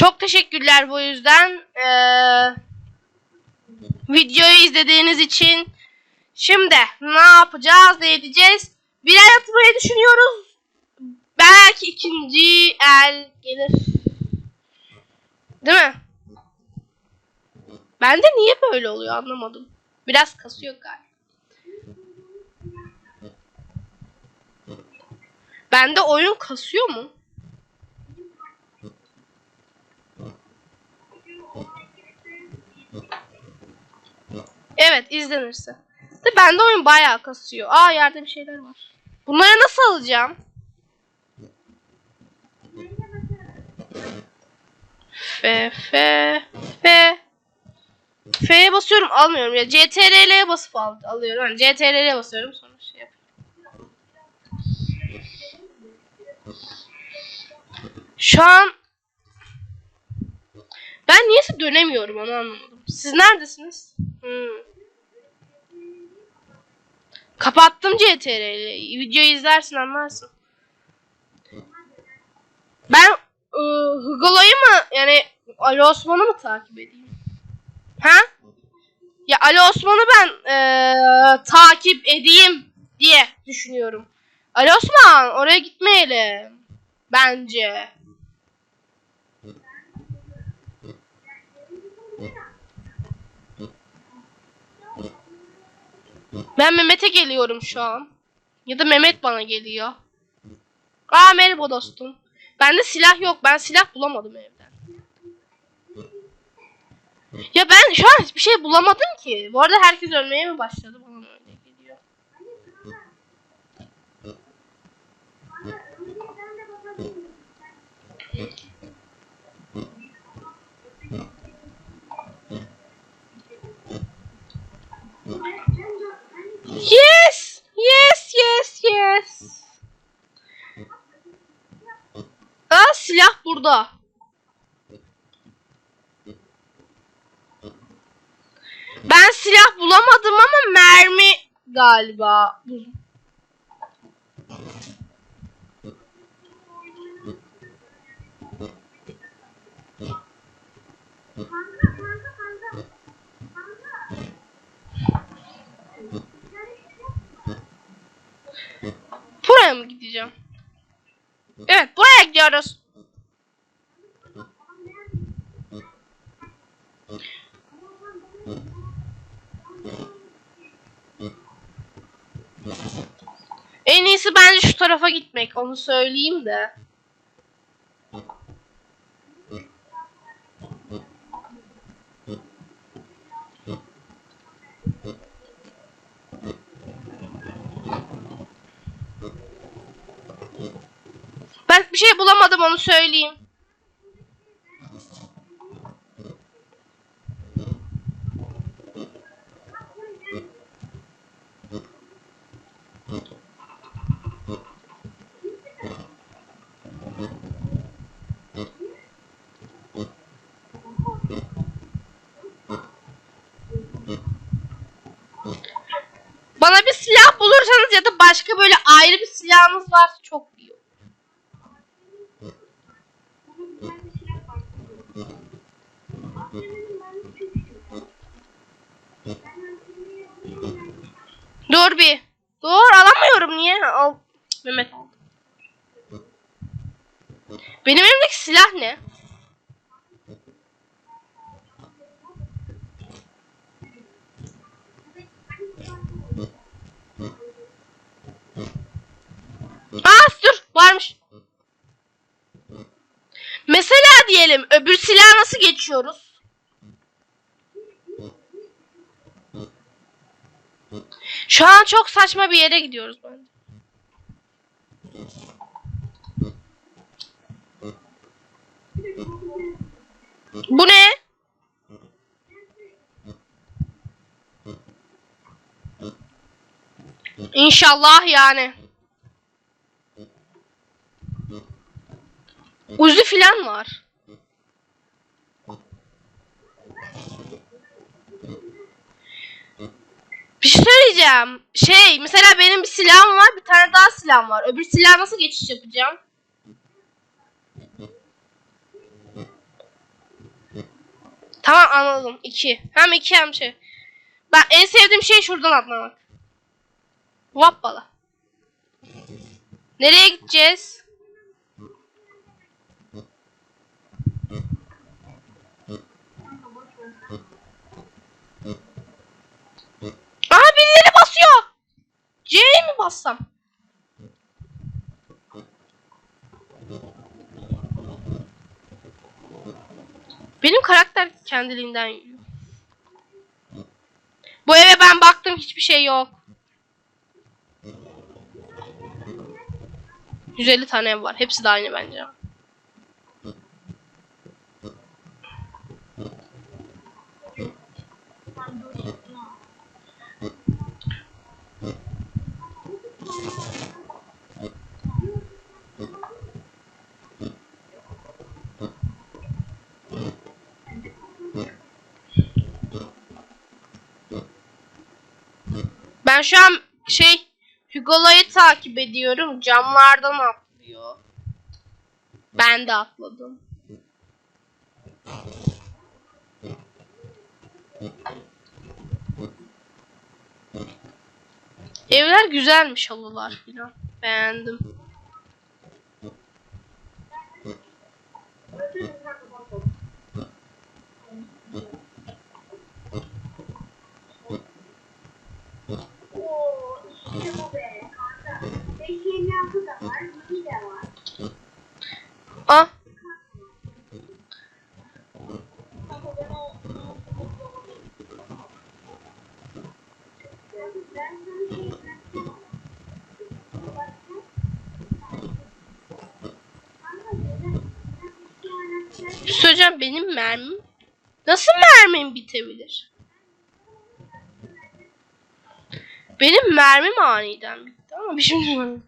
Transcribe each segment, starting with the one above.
Çok teşekkürler bu yüzden. Ee, videoyu izlediğiniz için. Şimdi ne yapacağız, ne edeceğiz? Bir el atmayı düşünüyoruz. Belki ikinci el gelir. Değil mi? Bende niye böyle oluyor anlamadım. Biraz kasıyor galiba. Bende oyun kasıyor mu? Evet izlenirse. De bende oyun bayağı kasıyor. Aa yerde bir şeyler var. Bunları nasıl alacağım? F F F F'ye basıyorum almıyorum ya. CTRL'ye basıp al, alıyorum. Yani CTRL'ye basıyorum sonra şey yapıyorum. Şu an ben niyeyse dönemiyorum onu anlamadım. Siz neredesiniz? Hmm. Kapattım CTRL'i. Videoyu izlersin anlarsın. Ben ıı, Hugolo'yu mu yani Ali Osman'ı mı takip edeyim? Ha? Ya Ali Osman'ı ben eee, takip edeyim diye düşünüyorum. Ali Osman oraya gitmeyelim. Bence. Ben Mehmet'e geliyorum şu an. Ya da Mehmet bana geliyor. Aa merhaba dostum. Bende silah yok. Ben silah bulamadım evden. Ya ben şu an hiçbir şey bulamadım ki. Bu arada herkes ölmeye mi başladı? Bana öyle geliyor. Yes! Yes, yes, yes. Aa silah burada. Ben silah bulamadım ama mermi galiba. Buraya mı gideceğim? Evet buraya gidiyoruz. En iyisi bence şu tarafa gitmek onu söyleyeyim de. Ben bir bulamadım onu söyleyeyim. Bana bir silah bulursanız ya da başka böyle ayrı bir silahınız varsa çok Dur bir. Dur alamıyorum niye? Al. Mehmet. Benim elimdeki silah ne? Aa dur varmış. Mesela diyelim öbür silah nasıl geçiyoruz? Şu an çok saçma bir yere gidiyoruz bence. Bu ne? İnşallah yani. Uzi filan var. Söyleyeceğim. Şey mesela benim bir silahım var bir tane daha silahım var. Öbür silah nasıl geçiş yapacağım? Tamam anladım. 2. Hem 2 hem şey. Ben en sevdiğim şey şuradan atlamak. Vappala. Nereye gideceğiz? Birileri basıyor. C'ye mi bassam? Benim karakter kendiliğinden. Bu eve ben baktım hiçbir şey yok. 150 tane ev var. Hepsi de aynı bence. Ben şey Hugolo'yu takip ediyorum. Camlardan atlıyor. Ben de atladım. Evler güzelmiş halılar filan. Beğendim. Oo, işte bu be kanka. Beşiğin da var, mini de var. Ah Kanka ben o... Ben sana şey bir şey söyleyeceğim benim mermim. Nasıl bitebilir? Benim mermim aniden bitti ama bir şey bilmiyorum.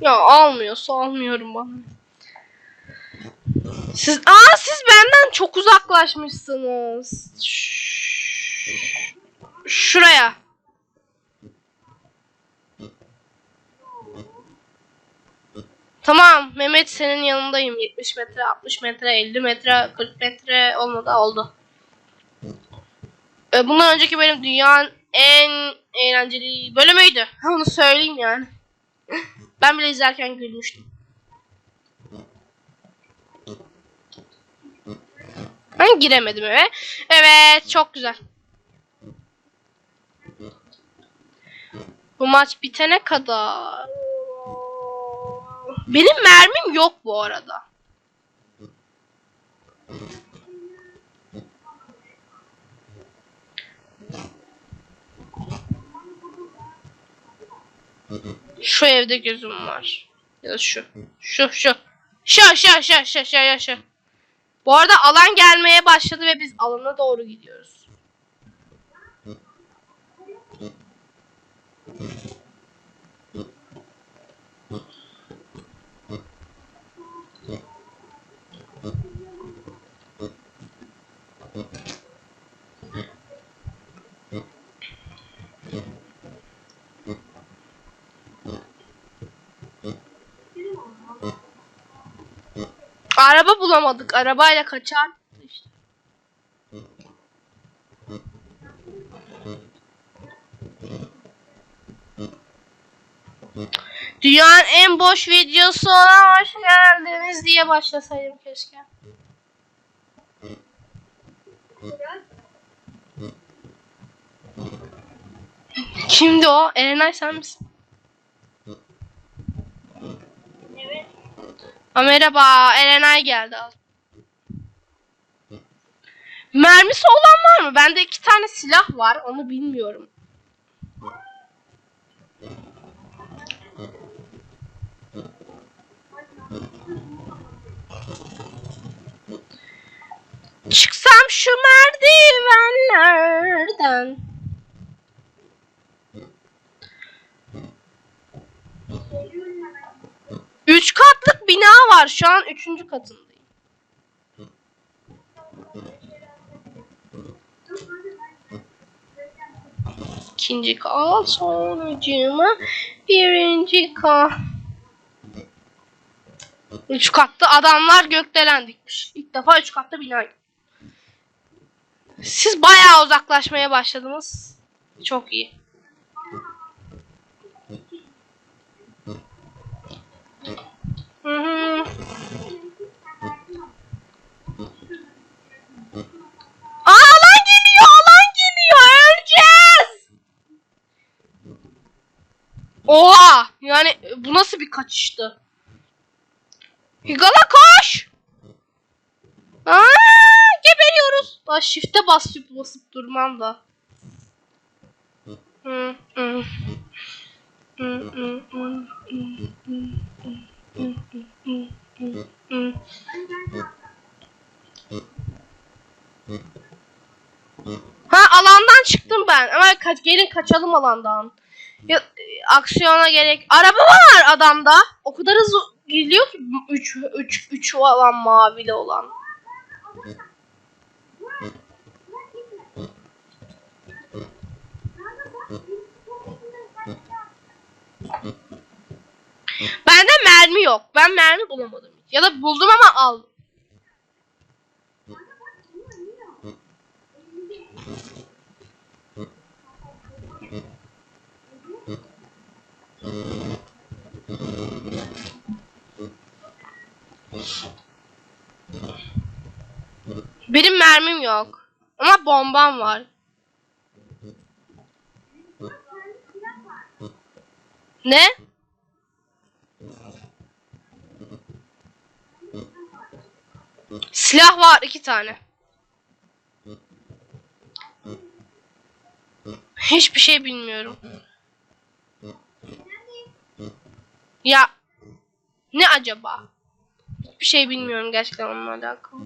Ya almıyorsa almıyorum bana. Siz aa siz benden çok uzaklaşmışsınız. Şuraya. Tamam Mehmet senin yanındayım. 70 metre, 60 metre, 50 metre, 40 metre olmadı oldu. Ee, Bundan önceki benim dünyanın en eğlenceli bölümüydü. Onu söyleyeyim yani. Ben bile izlerken gülmüştüm. Ben giremedim eve. Evet çok güzel. Bu maç bitene kadar. Benim mermim yok bu arada. Şu evde gözüm var. Ya şu. Şu şu. Şu şu şu şu şu şu şu. Bu arada alan gelmeye başladı ve biz alana doğru gidiyoruz. Araba bulamadık. Arabayla kaçar. Dünyanın en boş videosuna hoş geldiniz diye başlasaydım keşke. Kimdi o? Erenay sen misin? Ha, merhaba, Erenay geldi. Mermisi olan var mı? Bende iki tane silah var, onu bilmiyorum. Çıksam şu merdivenlerden. Üç katlık bina var. Şu an üçüncü katındayım. İkinci kat sonucuma birinci kat. Üç katta adamlar gökdelen dikmiş. İlk defa üç katta bina. Siz bayağı uzaklaşmaya başladınız. Çok iyi. Oha! Yani bu nasıl bir kaçıştı? Higala koş! Aa, geberiyoruz. Daha shift'e basıp basıp durmam da. Ha alandan çıktım ben. Ama gelin kaçalım alandan. Ya aksiyona gerek. Araba var adamda. O kadar hızlı geliyor ki 3 3 3 olan mavili olan. Bende mermi yok. Ben mermi bulamadım. Ya da buldum ama aldım. Benim mermim yok. Ama bombam var. Ne? Silah var iki tane. Hiçbir şey bilmiyorum. Ya ne acaba? Hiçbir şey bilmiyorum gerçekten onunla alakalı.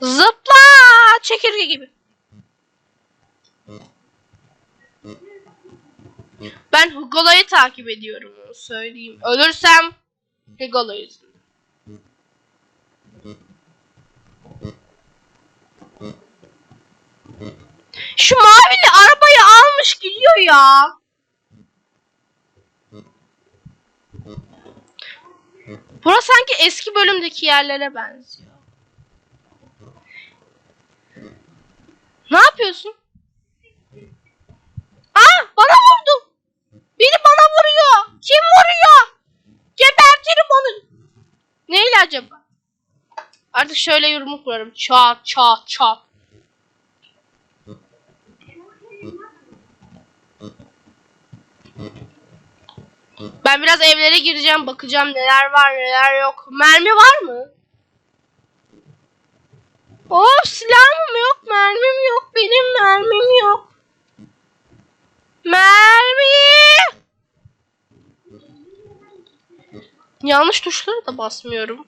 Zıpla çekirge gibi. Ben Hugolo'yu takip ediyorum onu söyleyeyim. Ölürsem Hugolo. Şu mavili arabayı almış gidiyor ya. Burası sanki eski bölümdeki yerlere benziyor. Ne yapıyorsun? Aa bana vurdu. Biri bana vuruyor. Kim vuruyor? Gebertirim onu. Neyle acaba? Artık şöyle yumruk kurarım. Çat çat çat. Ben biraz evlere gireceğim, bakacağım neler var, neler yok. Mermi var mı? Of silahım yok, mermim yok, benim mermim yok. Mermi! Yanlış tuşları da basmıyorum.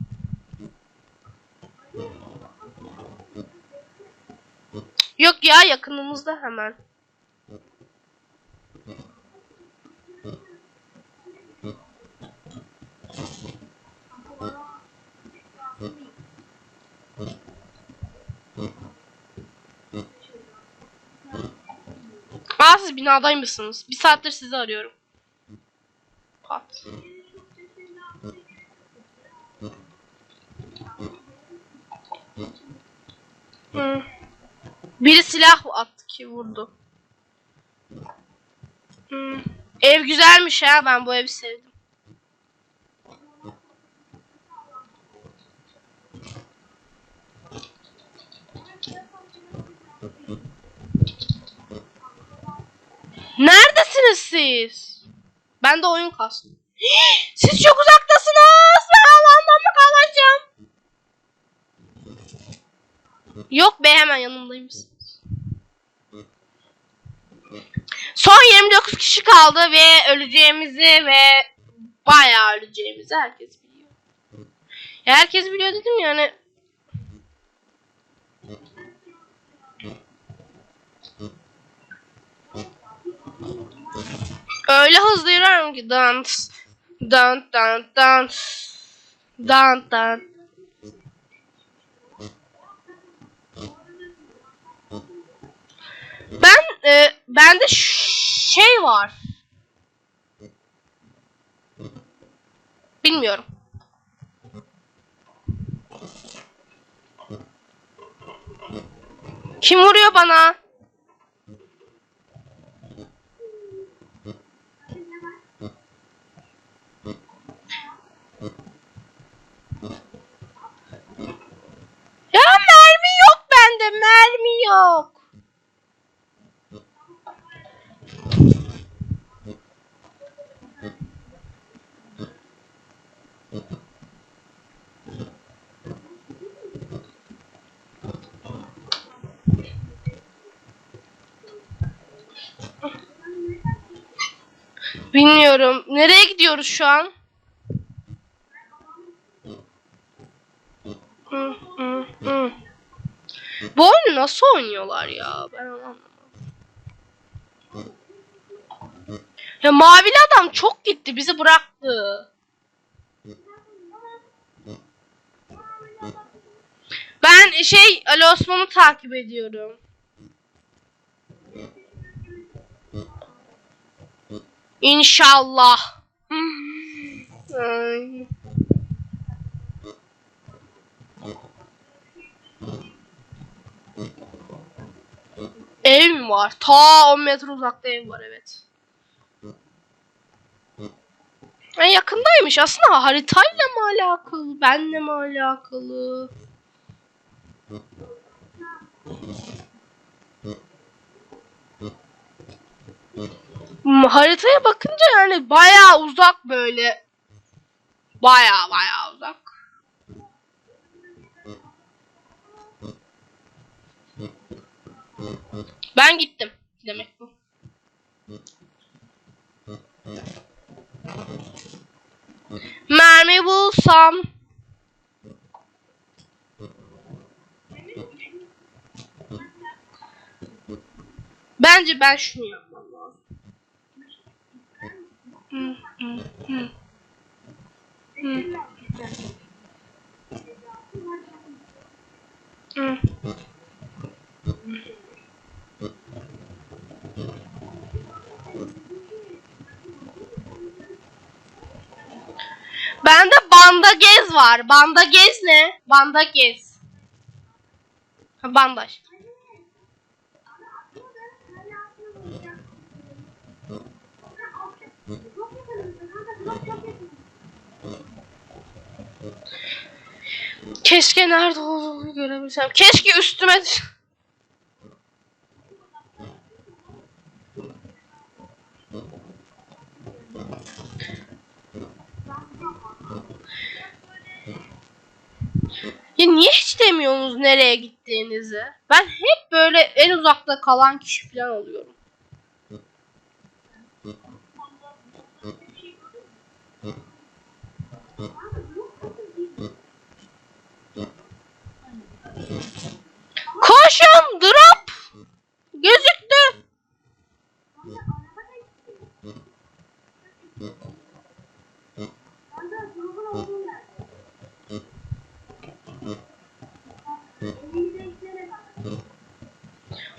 Yok ya yakınımızda hemen. Aa siz binadaymışsınız. Bir saattir sizi arıyorum. Pat. Hı. Biri silah attı ki vurdu. Hı. Ev güzelmiş ha ben bu evi sevdim. Neredesiniz siz? Ben de oyun kastım. Siz çok uzaktasınız. Ben Allah'ımdan mı kalacağım? Yok be hemen yanımdaymışsınız. Son 29 kişi kaldı ve öleceğimizi ve bayağı öleceğimizi herkes biliyor. Herkes biliyor dedim yani. Öyle hızlı yürüyorum ki dans. Dan dan dans. Dan dan. Ben e, bende şey var. Bilmiyorum. Kim vuruyor bana? Ya mermi yok bende, mermi yok. Bilmiyorum. Nereye gidiyoruz şu an? Bu oyunu nasıl oynuyorlar ya? Ben. Ya mavili adam çok gitti. Bizi bıraktı. Ben şey Ali Osman'ı takip ediyorum. İnşallah. Ev mi var? Ta 10 metre uzakta ev var evet. En yakındaymış aslında haritayla mı alakalı, benle mi alakalı? Haritaya bakınca yani bayağı uzak böyle. Bayağı bayağı uzak. Ben gittim demek bu. Mermi bulsam. Bence ben şunu yapmam lazım. Hı, hı, hı. Hı. Hı. Bende banda gez var. Banda gez ne? Banda gez. Ha, bandaj. Keşke nerede olduğunu görebilsem. Keşke üstüme Ya niye hiç demiyorsunuz nereye gittiğinizi? Ben hep böyle en uzakta kalan kişi falan oluyorum. Koşun drop gözüktü.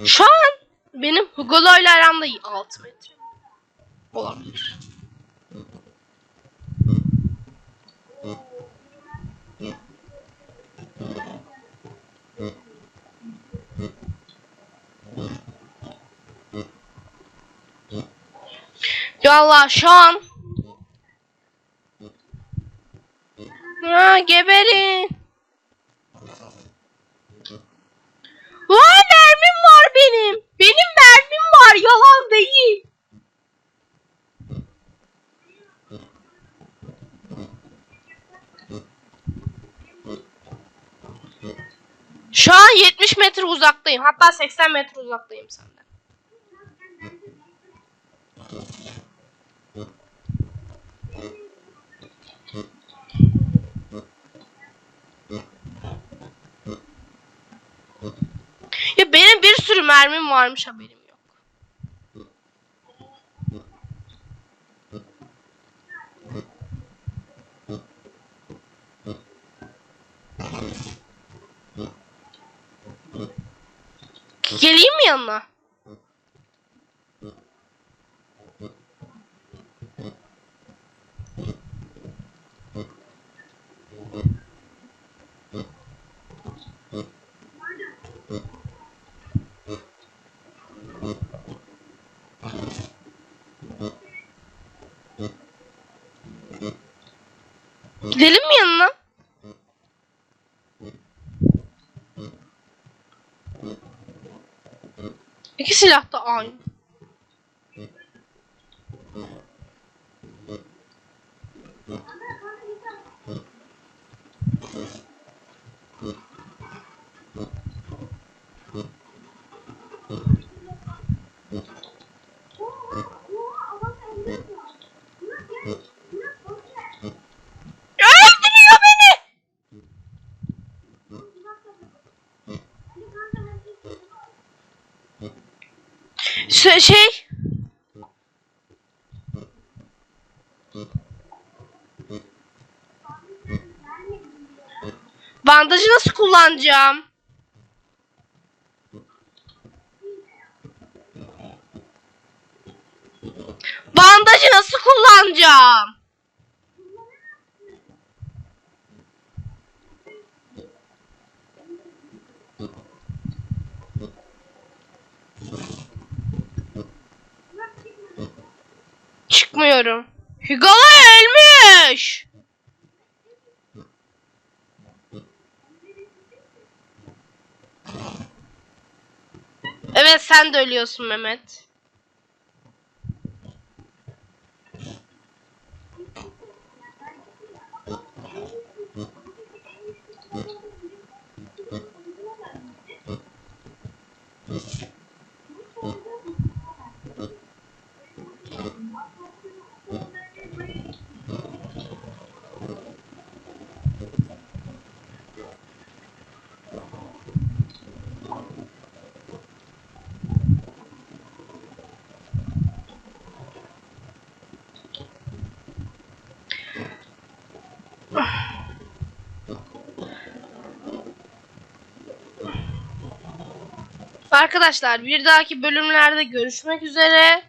Şu an benim Hugo'la ile aramda 6 metre. Olabilir. Valla şu an Ha geberin. Vay mermim var benim. Benim mermim var yalan değil. Şu an 70 metre uzaktayım. Hatta 80 metre uzaktayım senden. mermim varmış haberim yok. Geleyim mi yanına? Gidelim mi yanına? İki silah da aynı. Oha, oha, ama sen ne yapıyorsun? Murat gel, Murat boş ver. Öldürüyor beni. Murat da bak. Hadi kanka, hadi. Şey, şey Vermedim diyor. Bandajı nasıl kullanacağım? Bandajı nasıl kullanacağım? Çıkmıyorum. Hugala ölmüş. Evet sen de ölüyorsun Mehmet. Arkadaşlar bir dahaki bölümlerde görüşmek üzere.